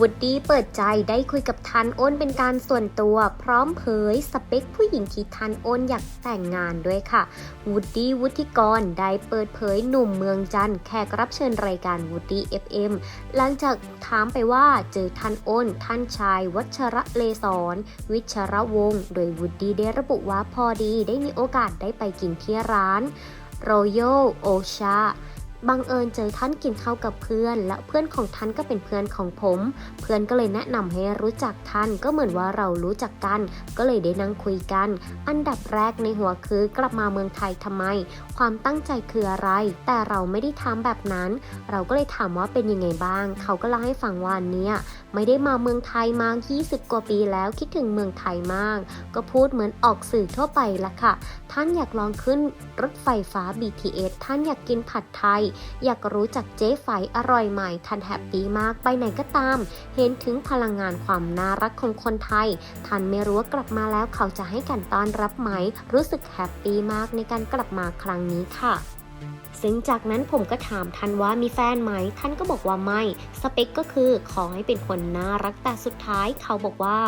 วูดดี้เปิดใจได้คุยกับทันอ้นเป็นการส่วนตัว พร้อมเผยสเปคผู้หญิงที่ทันอ้นอยากแต่งงานด้วยค่ะวูดดี้วุฒิกรได้เปิดเผยหนุ่มเมืองจันทร์แขกรับเชิญรายการวูดดี้ FM หลังจากถามไปว่าเจอทันอ้นท่านชาย วัชระเลศรวิชระวงศ์โดยวูดดี้ได้ระบุว่าพอดีได้มีโอกาสได้ไปกินที่ร้าน Royal Osha บังเอิญเจอท่านกินข้าวกับเพื่อน และเพื่อนของท่านก็เป็นเพื่อนของผม เพื่อนก็เลยแนะนำให้รู้จักท่านก็เหมือนว่าเรารู้จักกัน ก็เลยได้นั่งคุยกัน อันดับแรกในหัวคือกลับมาเมืองไทยทำไม ความตั้งใจคืออะไร แต่เราไม่ได้ทำแบบนั้น เราก็เลยถามว่าเป็นยังไงบ้าง เขาก็เล่าให้ฟังว่าเนี่ยไม่ได้มาเมืองไทยมา 20 กว่าปีแล้วคิดถึงเมืองไทยมาก ก็พูดเหมือนออกสื่อทั่วไปละค่ะ ท่านอยากลองขึ้นรถไฟฟ้า BTS ท่านอยากกินผัดไทยอยากรู้จักเจ๊ไฝอร่อยใหม่ทันแฮปปี้มากไปไหนก็ตาม เห็นถึงพลังงานความน่ารักของคนไทย ทันไม่รู้ว่ากลับมาแล้วเขาจะให้การต้อนรับไหม รู้สึกแฮปปี้มากในการกลับมาครั้งนี้ค่ะ ซึ่งจากนั้นผมก็ถามท่านว่ามีแฟนไหม ท่านก็บอกว่าไม่ สเปคก็คือขอให้เป็นคนน่ารักแต่สุดท้ายเขาบอกว่า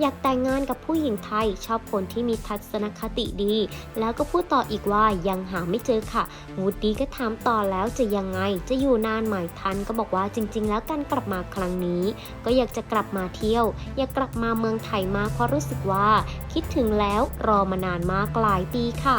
อยากแต่งงานกับผู้หญิงไทย ชอบคนที่มีทัศนคติดี แล้วก็พูดต่ออีกว่ายังหาไม่เจอค่ะวูดดี้ก็ถามต่อแล้วจะยังไง จะอยู่นานไหมทันก็บอกว่าจริง ๆ แล้วการกลับมาครั้งนี้ ก็อยากจะกลับมาเที่ยว อยากกลับมาเมืองไทยมากเพราะรู้สึกว่า คิดถึงแล้วรอมานานมากหลายปีค่ะ